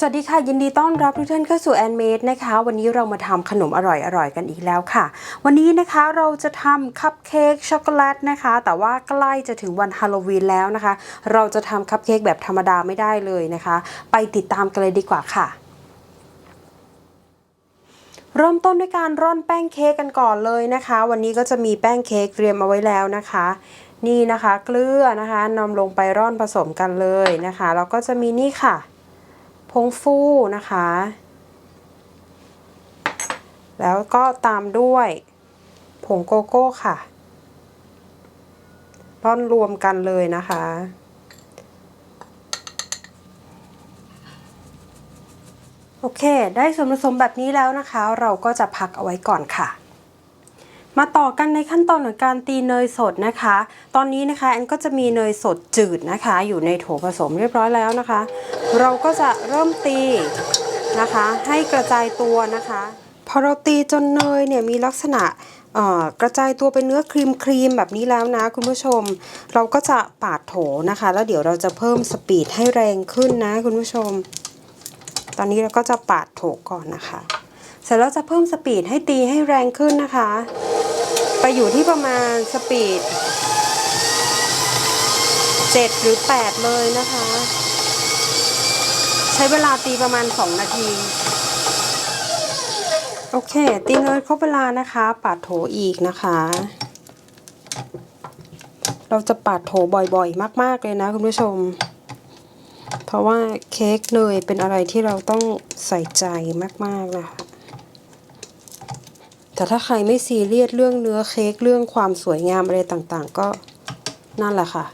สวัสดีค่ะ ยินดีต้อนรับทุกท่านเข้าสู่แอนเมดนะคะ วันนี้เรามาทำขนมอร่อยๆกันอีกแล้วค่ะ วันนี้นะคะเราจะทำคัพเค้กช็อกโกแลตนะคะ แต่ว่าใกล้จะถึงวันฮาโลวีนแล้วนะคะ เราจะทำคัพเค้กแบบธรรมดาไม่ได้เลยนะคะ ไปติดตามกันเลยดีกว่าค่ะเริ่มต้นด้วยการร่อนแป้งเค้กกันก่อนเลยนะคะ วันนี้ก็จะมีแป้งเค้กเตรียมเอาไว้แล้วนะคะ นี่นะคะ เกลือนะคะนำลงไปร่อนผสมกันเลยนะคะแล้วก็จะมีนี่ค่ะ ผงฟูนะคะ แล้วก็ตามด้วยผงโกโก้ค่ะร่อนรวมกันเลยนะคะ โอเค ได้ส่วนผสมแบบนี้แล้วนะคะ เราก็จะพักเอาไว้ก่อนค่ะ มาต่อกันในขั้นตอนของการตีเนยสดนะคะ ตอนนี้นะคะแอนก็จะมีเนยสดจืดนะคะ อยู่ในโถผสมเรียบร้อยแล้วนะคะ เราก็จะเริ่มตีนะคะ ให้กระจายตัวนะคะ พอเราตีจนเนยเนี่ยมีลักษณะกระจายตัวเป็นเนื้อครีมครีมแบบนี้แล้วนะคุณผู้ชม เราก็จะปาดโถนะคะ แล้วเดี๋ยวเราจะเพิ่มสปีดให้แรงขึ้นนะคุณผู้ชม ตอนนี้เราก็จะปาดโถก่อนนะคะ เสร็จแล้วจะเพิ่มสปีดให้ตีให้แรงขึ้นนะคะ ไปอยู่ที่ประมาณสปีด 7 หรือ 8 เลยนะคะ ใช้เวลาตีประมาณ 2 นาที โอเค ตีเนยครบเวลานะคะปาดโถอีกนะคะ เราจะปาดโถบ่อยๆ มาก ๆ เลยนะคุณผู้ชม เพราะว่าเค้กเนยเป็นอะไรที่เราต้องใส่ใจมาก ๆ นะคะ แต่ถ้าใครไม่ซีเรียสเรื่องเนื้อเค้กเรื่องความสวยงามอะไรต่างๆ ก็นั่นแหละค่ะ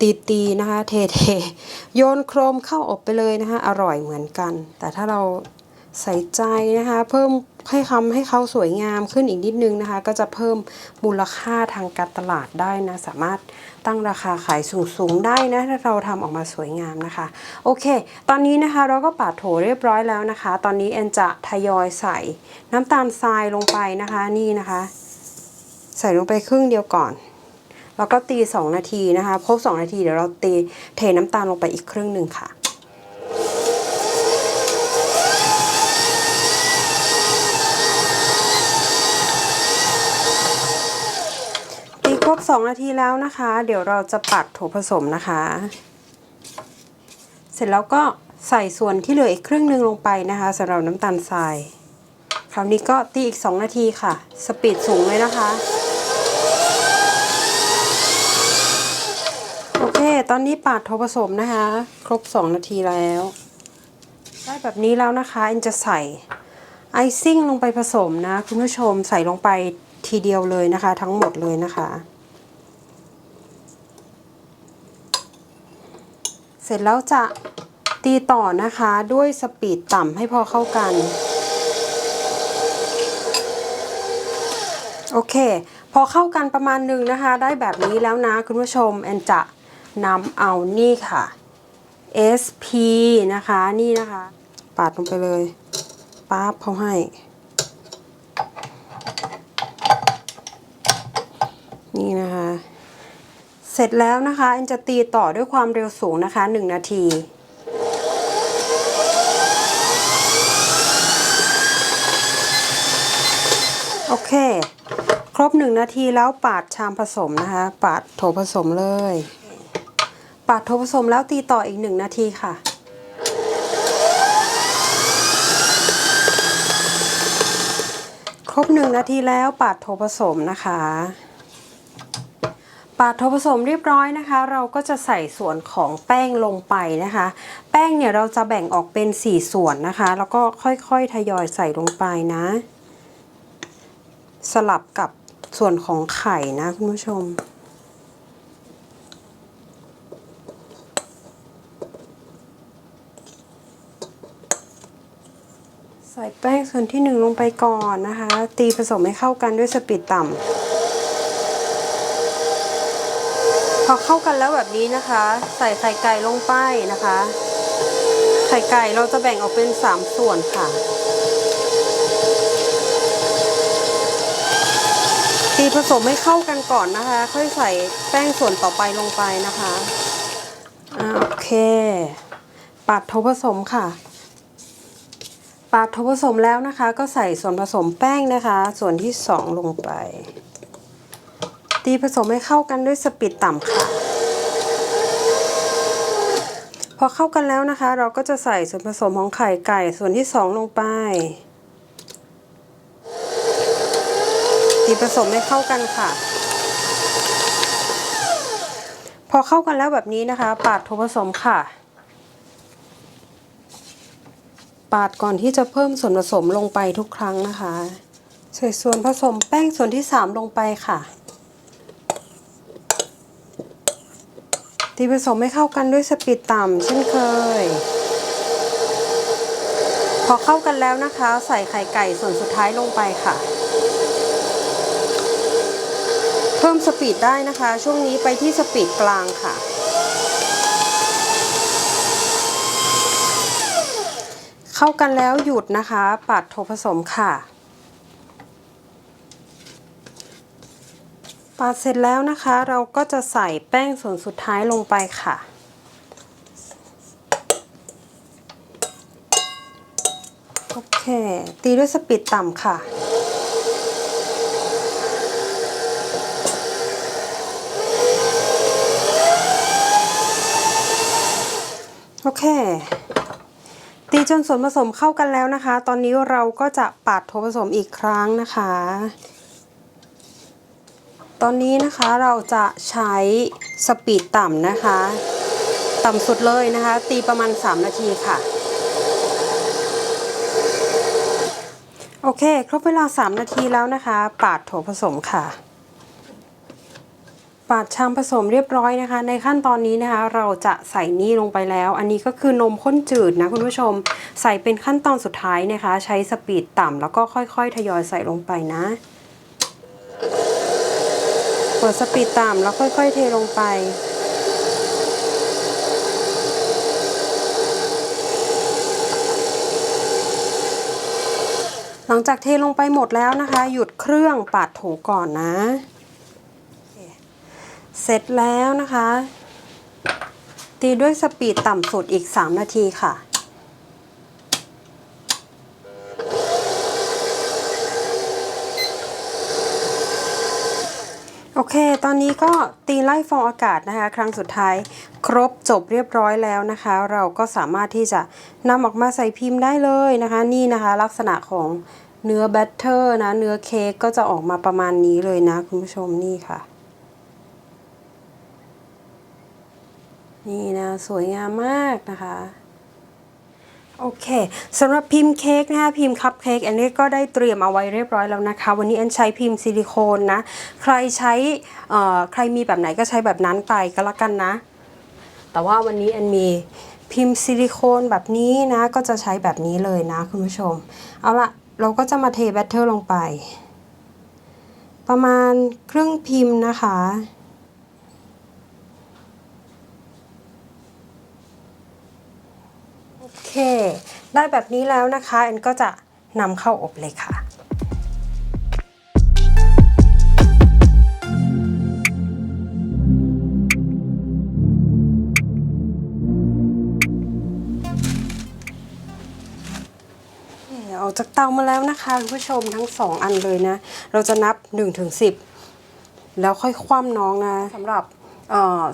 ตีตีๆนะคะเทเทๆโยนโครมเข้าอบไปเลยนะคะอร่อยเหมือนกัน แต่ถ้าเราใส่ใจนะคะ เพิ่มให้คำให้เขาสวยงามขึ้นอีกนิดนึงนะคะ ก็จะเพิ่มมูลค่าทางการตลาดได้นะ สามารถ ตั้งราคาขายสูงๆได้นะถ้าเราทำออกมาสวยงามนะคะ โอเค ตอนนี้นะคะเราก็ปาดโถเรียบร้อยแล้วนะคะ ตอนนี้แอนจะทยอยใส่น้ำตาลทรายลงไปนะคะนี่นะคะ ใส่ลงไปครึ่งเดียวก่อนแล้วก็ตี 2 นาทีนะคะ ครบ 2 นาทีเดี๋ยวเราตีเทน้ำตาลลงไปอีกครึ่งหนึ่งค่ะ ตีครบ 2 นาทีแล้วนะคะ เดี๋ยวเราจะปัดโถผสมนะคะ เสร็จแล้วก็ใส่ส่วนที่เหลืออีกครึ่งหนึ่งลงไปนะคะสำหรับน้ำตาลทราย คราวนี้ก็ตีอีก 2 นาทีค่ะ สปีดสูงเลยนะคะ โอเค ตอนนี้ปาดโถผสมนะคะ ครบ 2 นาทีแล้ว ได้แบบนี้แล้วนะคะอินจะใส่ไอซิ่งลงไปผสมนะ คุณผู้ชมใส่ลงไปทีเดียวเลยนะคะ ทั้งหมดเลยนะคะ เสร็จแล้วจะตีต่อนะคะด้วยสปีดต่ำให้พอเข้ากัน โอเค พอเข้ากันประมาณหนึ่งนะคะ ได้แบบนี้แล้วนะคุณผู้ชมแอนจะนำเอานี่ค่ะ SP นะคะนี่นะคะ ปาดลงไปเลยป๊าบเขาให้ นี่นะคะ เสร็จแล้วนะคะแอนจะตีต่อด้วยความเร็วสูงนะคะ 1 นาทีโอเค ครบ 1 นาทีแล้วปาดชามผสมนะคะ ปาดโถผสมเลย ปาดโถผสมแล้วตีต่ออีก 1 นาทีค่ะครบ1นาทีแล้วปาดโถผสมนะคะ ปาดผสมเรียบร้อยนะคะ เราก็จะใส่ส่วนของแป้งลงไปนะคะ แป้งเนี่ยเราจะแบ่งออกเป็น 4 ส่วนนะคะ แล้วก็ค่อยๆทยอยใส่ลงไปนะ สลับกับส่วนของไข่นะคุณผู้ชมใส่แป้งส่วนที่หนึ่งลงไปก่อนนะคะ ตีผสมให้เข้ากันด้วยสปีดต่ำ พอเข้ากันแล้วแบบนี้นะคะ ใส่ไข่ไก่ลงไปนะคะ ไข่ไก่เราจะแบ่งออกเป็น 3 ส่วนค่ะ ตีผสมให้เข้ากันก่อนนะคะ ค่อยใส่แป้งส่วนต่อไปลงไปนะคะอ่าโอเคปัดโถผสมค่ะ ปาดทบผสมแล้วนะคะ ก็ใส่ส่วนผสมแป้งนะคะ ส่วนที่ 2 ลงไป ตีผสมให้เข้ากันด้วยสปีดต่ำค่ะ พอเข้ากันแล้วนะคะ เราก็จะใส่ส่วนผสมของไข่ไก่ส่วนที่ 2 ลงไป ตีผสมให้เข้ากันค่ะ พอเข้ากันแล้วแบบนี้นะคะ ปาดถั่วผสมค่ะ ปาดก่อนที่จะเพิ่มส่วนผสมลงไปทุกครั้งนะคะใส่ส่วนผสมแป้งส่วนที่ 3 ลงไปค่ะ ตีผสมให้เข้ากันด้วยสปีดต่ำเช่นเคย พอเข้ากันแล้วนะคะ ใส่ไข่ไก่ส่วนสุดท้ายลงไปค่ะ เพิ่มสปีดได้นะคะ ช่วงนี้ไปที่สปีดกลางค่ะ เข้ากันแล้วหยุดนะคะ ปัดโถผสมค่ะาดเสร็จแล้วนะคะ เราก็จะใส่แป้งส่วนสุดท้ายลงไปค่ะโอเค ตีด้วยสปีดต่ำค่ะโอเค ตีจนส่วนผสมเข้ากันแล้วนะคะ ตอนนี้เราก็จะปาดโถผสมอีกครั้งนะคะ ตอนนี้นะคะเราจะใช้สปีดต่ำนะคะ ต่ำสุดเลยนะคะ ตีประมาณ 3 นาทีค่ะ โอเค ครบเวลา 3 นาทีแล้วนะคะ ปาดโถผสมค่ะ ปาดชามผสมเรียบร้อยนะคะ ในขั้นตอนนี้นะคะ เราจะใส่นี่ลงไปแล้ว อันนี้ก็คือนมข้นจืดนะคุณผู้ชม ใส่เป็นขั้นตอนสุดท้ายนะคะ ใช้สปีดต่ำแล้วก็ค่อยๆ ทยอยใส่ลงไปนะ ดสปีดต่ำแล้วค่อย ๆ เทลงไป หลังจากเทลงไปหมดแล้วนะคะ หยุดเครื่องปาดโถก่อนนะ เสร็จแล้วนะคะ ตีด้วยสปีดต่ำสุดอีก 3 นาทีค่ะ โอเค ตอนนี้ก็ตีไล่ฟองอากาศนะคะ ครั้งสุดท้ายครบจบเรียบร้อยแล้วนะคะ เราก็สามารถที่จะนำออกมาใส่พิมพ์ได้เลยนะคะ นี่นะคะ ลักษณะของเนื้อแบตเตอร์นะ เนื้อเค้กก็จะออกมาประมาณนี้เลยนะ คุณผู้ชมนี่ค่ะ นี่นะ สวยงามมากนะคะ โอเคสำหรับพิมพ์เค้กนะคะพิมพ์คัพเค้กอันนี้ก็ได้เตรียมเอาไว้เรียบร้อยแล้วนะคะ วันนี้อันใช้พิมพ์ซิลิโคนนะ ใครใช้ใครมีแบบไหนก็ใช้แบบนั้นไปก็แล้วกันนะ แต่ว่าวันนี้อันมีพิมพ์ซิลิโคนแบบนี้นะ ก็จะใช้แบบนี้เลยนะคุณผู้ชม เอาละเราก็จะมาเทแบตเตอร์ลงไป ประมาณครึ่งพิมพ์นะคะ อเค ได้แบบนี้แล้วนะคะแอนก็จะนำเข้าอบเลยค่ะออกจากเตามาแล้วนะคะคุณผู้ชมทั้งสองอันเลยนะ เราจะนับ1ถึง10 แล้วค่อยคว่ำน้องนะสำหรับ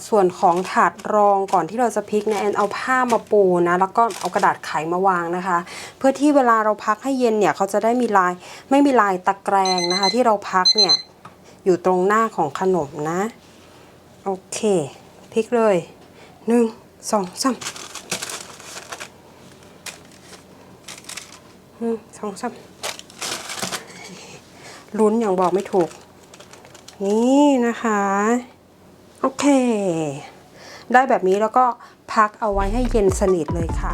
ส่วนของถาดรองก่อนที่เราจะพลิกเนี่ยแอนเอาผ้ามาปูนะแล้วก็เอากระดาษไขมาวางนะคะ เพื่อที่เวลาเราพักให้เย็นเนี่ยเขาจะได้มีลายไม่มีลายตะแกรงนะคะ ที่เราพักเนี่ยอยู่ตรงหน้าของขนมนะโอเคพลิกเลยหนึ่งสองสามหนึ่งสองสามลุ้นอย่างบอกไม่ถูก นี่นะคะ โอเค ได้แบบนี้แล้วก็พักเอาไว้ให้เย็นสนิทเลยค่ะ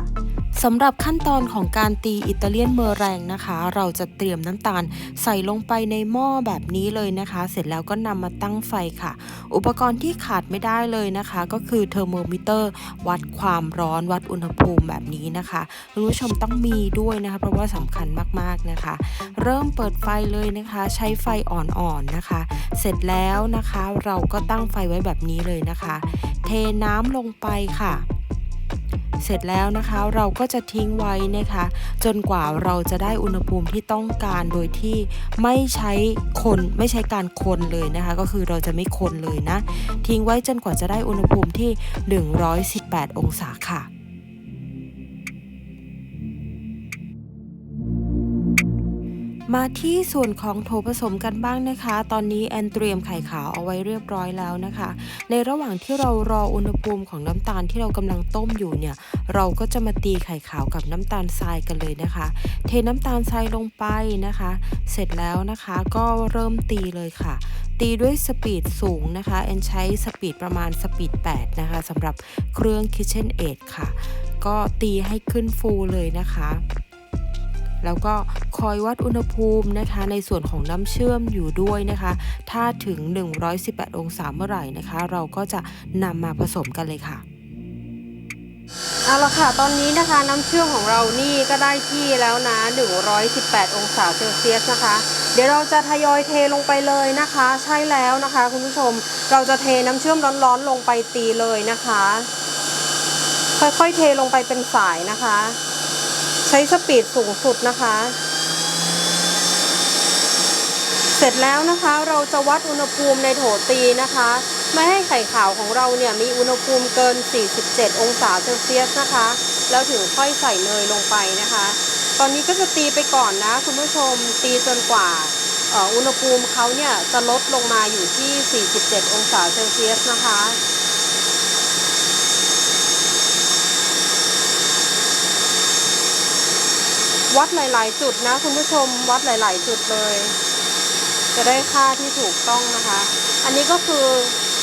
สำหรับขั้นตอนของการตีอิตาเลียนเมอแรงนะคะ เราจะเตรียมน้ำตาลใส่ลงไปในหม้อแบบนี้เลยนะคะ เสร็จแล้วก็นำมาตั้งไฟค่ะ อุปกรณ์ที่ขาดไม่ได้เลยนะคะ ก็คือเทอร์โมมิเตอร์ วัดความร้อนวัดอุณหภูมิแบบนี้นะคะคุณผู้ชมต้องมีด้วยนะคะ เพราะว่าสำคัญมากๆนะคะ เริ่มเปิดไฟเลยนะคะ ใช้ไฟอ่อนๆนะคะ เสร็จแล้วนะคะ เราก็ตั้งไฟไว้แบบนี้เลยนะคะ เทน้ำลงไปค่ะ เสร็จแล้วนะคะ เราก็จะทิ้งไว้นะคะ จนกว่าเราจะได้อุณหภูมิที่ต้องการโดยที่ไม่ใช้คนไม่ใช้การคนเลยนะคะ ก็คือเราจะไม่คนเลยนะ ทิ้งไว้จนกว่าจะได้อุณหภูมิที่ 118 องศาค่ะ มาที่ส่วนของโถผสมกันบ้างนะคะ ตอนนี้แอนเตรียมไข่ขาวเอาไว้เรียบร้อยแล้วนะคะ ในระหว่างที่เรารออุณหภูมิของน้ำตาลที่เรากำลังต้มอยู่เนี่ย เราก็จะมาตีไข่ขาวกับน้ำตาลทรายกันเลยนะคะ เทน้ำตาลทรายลงไปนะคะ เสร็จแล้วนะคะก็เริ่มตีเลยค่ะ ตีด้วยสปีดสูงนะคะแอนใช้สปีดประมาณสปีด 8 นะคะสำหรับเครื่อง KitchenAid ค่ะ ก็ตีให้ขึ้นฟูเลยนะคะ แล้วก็คอยวัดอุณหภูมินะคะ ในส่วนของน้ำเชื่อมอยู่ด้วยนะคะ ถ้าถึง 118 องศาเมื่อไหร่นะคะ เราก็จะนำมาผสมกันเลยค่ะเอาละค่ะ ตอนนี้นะคะน้ำเชื่อมของเรานี่ก็ได้ที่แล้วนะ 118 องศาเซลเซียสนะคะ เดี๋ยวเราจะทยอยเทลงไปเลยนะคะ ใช่แล้วนะคะ คุณผู้ชม เราจะเทน้ำเชื่อมร้อนๆลงไปตีเลยนะคะ ค่อยๆเทลงไปเป็นสายนะคะ ใช้สปีดสูงสุดนะคะ เสร็จแล้วนะคะเราจะวัดอุณหภูมิในโถตีนะคะ ไม่ให้ไข่ขาวของเราเนี่ยมีอุณหภูมิเกิน 47 องศาเซลเซียสนะคะ แล้วถึงค่อยใส่เนยลงไปนะคะ ตอนนี้ก็จะตีไปก่อนนะคุณผู้ชมตีจนกว่าอุณหภูมิเขาเนี่ยจะลดลงมาอยู่ที่ 47 องศาเซลเซียสนะคะ วัดหลาย ๆ จุดนะ คุณผู้ชมวัดหลาย ๆ จุดเลย จะได้ค่าที่ถูกต้องนะคะ อันนี้ก็คือ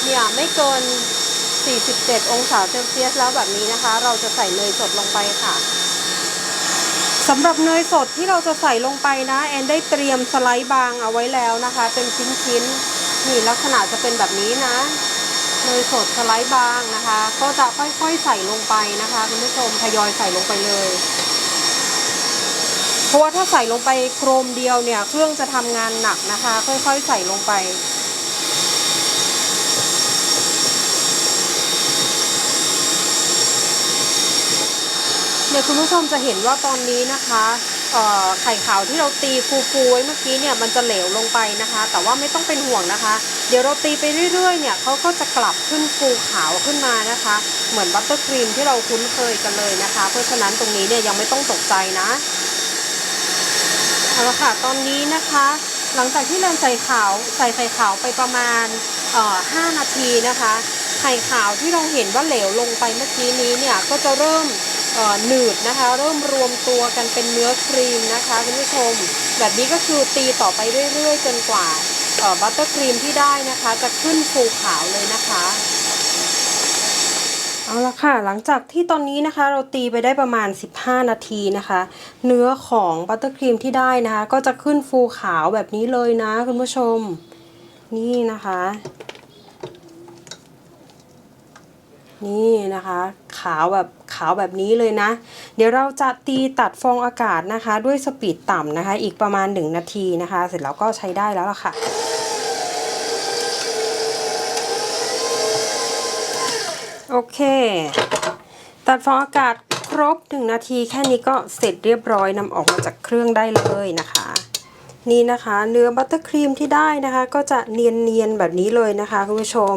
เนี่ยไม่เกิน 47 องศาเซลเซียสแล้วแบบนี้นะคะ เราจะใส่เนยสดลงไปค่ะสำหรับเนยสดที่เราจะใส่ลงไปนะ แอนได้เตรียมสไลด์บางเอาไว้แล้วนะคะ เป็นชิ้นๆนี่ลักษณะจะเป็นแบบนี้นะเนยสดสไลด์บางนะคะ ก็จะค่อยๆใส่ลงไปนะคะคุณผู้ชมทยอยใส่ลงไปเลย ราะว่าถ้าใส่ลงไปโครมเดียวเนี่ย เครื่องจะทำงานหนักนะคะ ค่อยๆใส่ลงไปเนี่ยคุณผู้ชมจะเห็นว่าตอนนี้นะคะไข่ขาวที่เราตีฟูๆไว้เมื่อกี้เนี่ยมันจะเหลวลงไปนะคะ แต่ว่าไม่ต้องเป็นห่วงนะคะ เดี๋ยวเราตีไปเรื่อยๆเนี่ยเขาก็จะกลับขึ้นฟูขาวขึ้นมานะคะ เหมือนบัตเตอร์ครีมที่เราคุ้นเคยกันเลยนะคะ เพราะฉะนั้นตรงนี้เนี่ยยังไม่ต้องตกใจนะ เอาละค่ะตอนนี้นะคะ หลังจากที่เราใส่ขาวใส่ไข่ขาวไปประมาณเอ่อ5นาทีนะคะ ไข่ขาวที่เราเห็นว่าเหลวลงไปเมื่อกี้นี้เนี่ยก็จะเริ่มหนืดนะคะ เริ่มรวมตัวกันเป็นเนื้อครีมนะคะคุณผู้ชม แบบนี้ก็คือตีต่อไปเรื่อยๆ จนกว่าบัตเตอร์ครีมที่ได้นะคะ จะขึ้นฟูขาวเลยนะคะ เอาละค่ะ หลังจากที่ตอนนี้นะคะ เราตีไปได้ประมาณ 15 นาทีนะคะ เนื้อของบัตเตอร์ครีมที่ได้นะคะ ก็จะขึ้นฟูขาวแบบนี้เลยนะคุณผู้ชม นี่นะคะ นี่นะคะ ขาวแบบขาวแบบนี้เลยนะ เดี๋ยวเราจะตีตัดฟองอากาศนะคะ ด้วยสปีดต่ำนะคะ อีกประมาณ 1 นาทีนะคะ เสร็จแล้วก็ใช้ได้แล้วล่ะค่ะ โอเค ตัดฟองอากาศครบ1นาทีแค่นี้ก็เสร็จเรียบร้อยนำออกมาจากเครื่องได้เลยนะคะ นี่นะคะ เนื้อบัตเตอร์ครีมที่ได้นะคะ ก็จะเนียนๆแบบนี้เลยนะคะคุณผู้ชม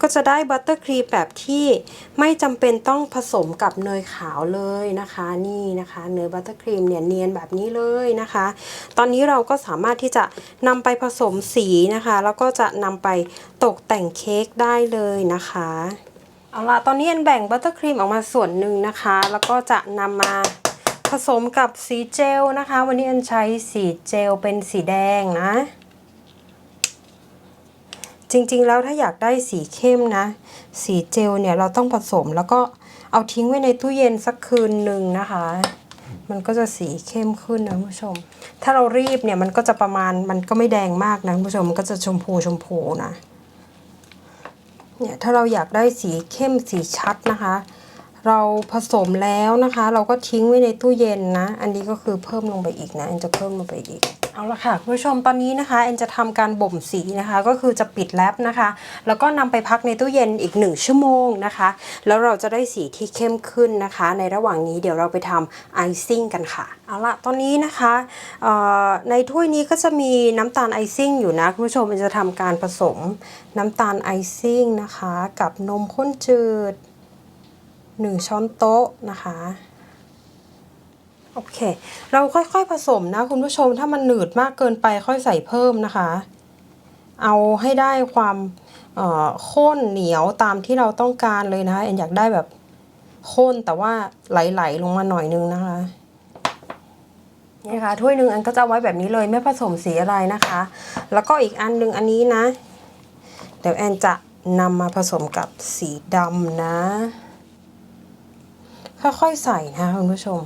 ก็จะได้บัตเตอร์ครีมแบบที่ไม่จำเป็นต้องผสมกับเนยขาวเลยนะคะ นี่นะคะ เนื้อบัตเตอร์ครีมเนี่ยเนียนแบบนี้เลยนะคะ ตอนนี้เราก็สามารถที่จะนำไปผสมสีนะคะ แล้วก็จะนำไปตกแต่งเค้กได้เลยนะคะ เอาละตอนนี้แอนแบ่งบัตเตอร์ครีมออกมาส่วนหนึ่งนะคะ แล้วก็จะนำมาผสมกับสีเจลนะคะ วันนี้แอนใช้สีเจลเป็นสีแดงนะ จริงๆแล้วถ้าอยากได้สีเข้มนะ สีเจลเนี่ยเราต้องผสมแล้วก็เอาทิ้งไว้ในตู้เย็นสักคืนหนึ่งนะคะ มันก็จะสีเข้มขึ้นนะคุณผู้ชม ถ้าเรารีบเนี่ยมันก็จะประมาณมันก็ไม่แดงมากนะคุณผู้ชมมันก็จะชมพูชมพูนะ เนี่ยถ้าเราอยากได้สีเข้มสีชัดนะคะ เราผสมแล้วนะคะ เราก็ทิ้งไว้ในตู้เย็นนะ อันนี้ก็คือเพิ่มลงไปอีกนะอันจะเพิ่มลงไปอีก เอาละค่ะคุณผู้ชมตอนนี้นะคะแอนจะทำการบ่มสีนะคะ ก็คือจะปิดแรปนะคะ แล้วก็นำไปพักในตู้เย็นอีก 1 ชั่วโมงนะคะ แล้วเราจะได้สีที่เข้มขึ้นนะคะ ในระหว่างนี้เดี๋ยวเราไปทำไอซิ่งกันค่ะเอาละตอนนี้นะคะในถ้วยนี้ก็จะมีน้ำตาลไอซิ่งอยู่นะคุณผู้ชมแอนจะทำการผสมน้ำตาลไอซิ่งนะคะ กับนมข้นจืด 1 ช้อนโต๊ะนะคะ โอเค เราค่อยๆผสมนะคุณผู้ชมถ้ามันหนืดมากเกินไปค่อยใส่เพิ่มนะคะ เอาให้ได้ความข้นเหนียวตามที่เราต้องการเลยนะคะแอนอยากได้แบบข้นแต่ว่าไหลๆลงมาหน่อยนึงนะคะนี่ค่ะถ้วยหนึ่งอันก็จะเอาไว้แบบนี้เลยไม่ผสมสีอะไรนะคะ แล้วก็อีกอันหนึ่งอันนี้นะ เดี๋ยวแอนจะนำมาผสมกับสีดำนะ ค่อยๆใส่นะคุณผู้ชม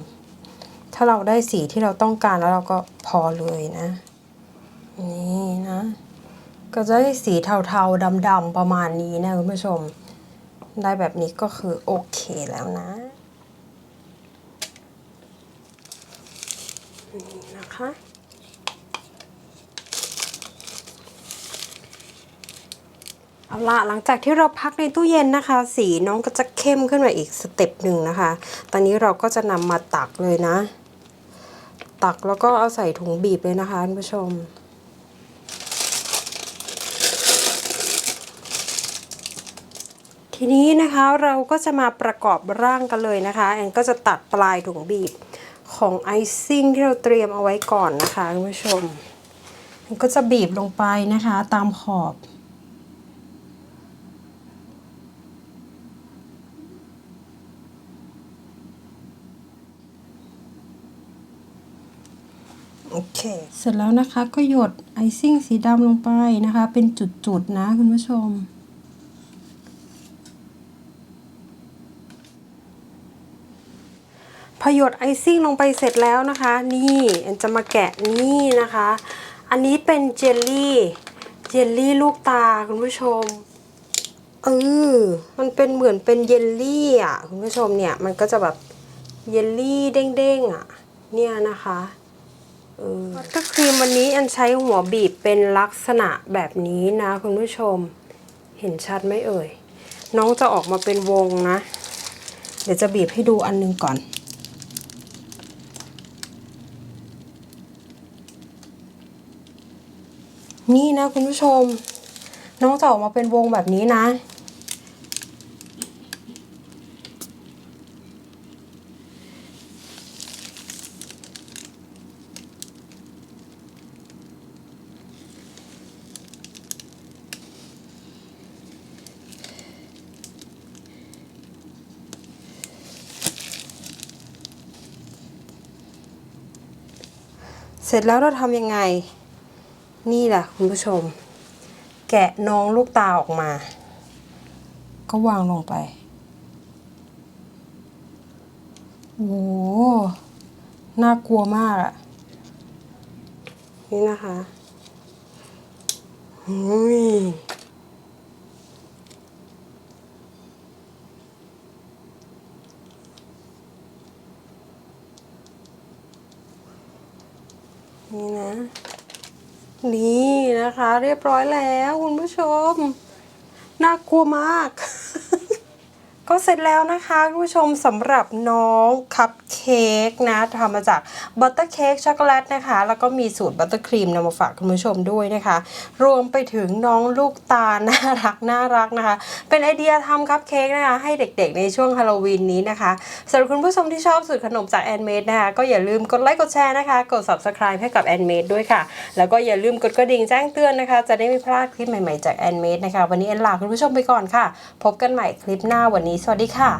ถ้าเราได้สีที่เราต้องการแล้วเราก็พอเลยนะ นี่นะ ก็จะได้สีเทาๆดำๆประมาณนี้นะคุณผู้ชม ได้แบบนี้ก็คือโอเคแล้วนะนี่นะคะเอาละหลังจากที่เราพักในตู้เย็นนะคะ สีน้องก็จะเข้มขึ้นมาอีกสเต็ปหนึ่งนะคะ ตอนนี้เราก็จะนำมาตักเลยนะ ตักแล้วก็เอาใส่ถุงบีบเลยนะคะท่านผู้ชม ทีนี้นะคะเราก็จะมาประกอบร่างกันเลยนะคะแอนก็จะตัดปลายถุงบีบของไอซิ่งที่เราเตรียมเอาไว้ก่อนนะคะท่านผู้ชมก็จะบีบลงไปนะคะตามขอบ เค เสร็จแล้วนะคะก็หยดไอซิ่งสีดำลงไปนะคะ เป็นจุดๆนะคุณผู้ชม พอหยดไอซิ่งลงไปเสร็จแล้วนะคะ นี่แอนจะมาแกะนี่นะคะ อันนี้เป็นเจลลี่เจลลี่ลูกตาคุณผู้ชมเออมันเป็นเหมือนเป็นเยลลี่อะคุณผู้ชมเนี่ย มันก็จะแบบเยลลี่เด้งๆอะ เนี่ยนะคะ เออบัตเตอร์ครีมวันนี้อันใช้หัวบีบเป็นลักษณะแบบนี้นะคุณผู้ชม เห็นชัดไหมเอ่ย น้องจะออกมาเป็นวงนะ เดี๋ยวจะบีบให้ดูอันหนึงก่อน นี่นะคุณผู้ชม น้องจะออกมาเป็นวงแบบนี้นะ เสร็จแล้วเราทำยังไง นี่แหละคุณผู้ชม แกะน้องลูกตาออกมา ก็วางลงไป โอ้หน่ากลัวมากอะนี่นะคะอุ้ย นี่นะคะ เรียบร้อยแล้วคุณผู้ชม น่ากลัวมาก ก็เสร็จแล้วนะคะคุณผู้ชมสำหรับน้องคัพเค้กนะทำมาจากบัตเตอร์เค้กช็อกโกแลตนะคะ แล้วก็มีสูตรบัตเตอร์ครีมนำมาฝากคุณผู้ชมด้วยนะคะ รวมไปถึงน้องลูกตาน่ารักน่ารักนะคะ เป็นไอเดียทำคัพเค้กนะคะ ให้เด็กๆในช่วงฮาโลวีนนี้นะคะสำหรับคุณผู้ชมที่ชอบสูตรขนมจากแอนเมดนะคะก็อย่าลืมกดไลค์กดแชร์นะคะ กด subscribe ให้กับแอนเมดด้วยค่ะ แล้วก็อย่าลืมกดกระดิ่งแจ้งเตือนนะคะ จะได้ไม่พลาดคลิปใหม่ๆจากแอนเมดนะคะ วันนี้แอนลาคุณผู้ชมไปก่อนค่ะ พบกันใหม่คลิปหน้าวันนี้สวัสดีค่ะ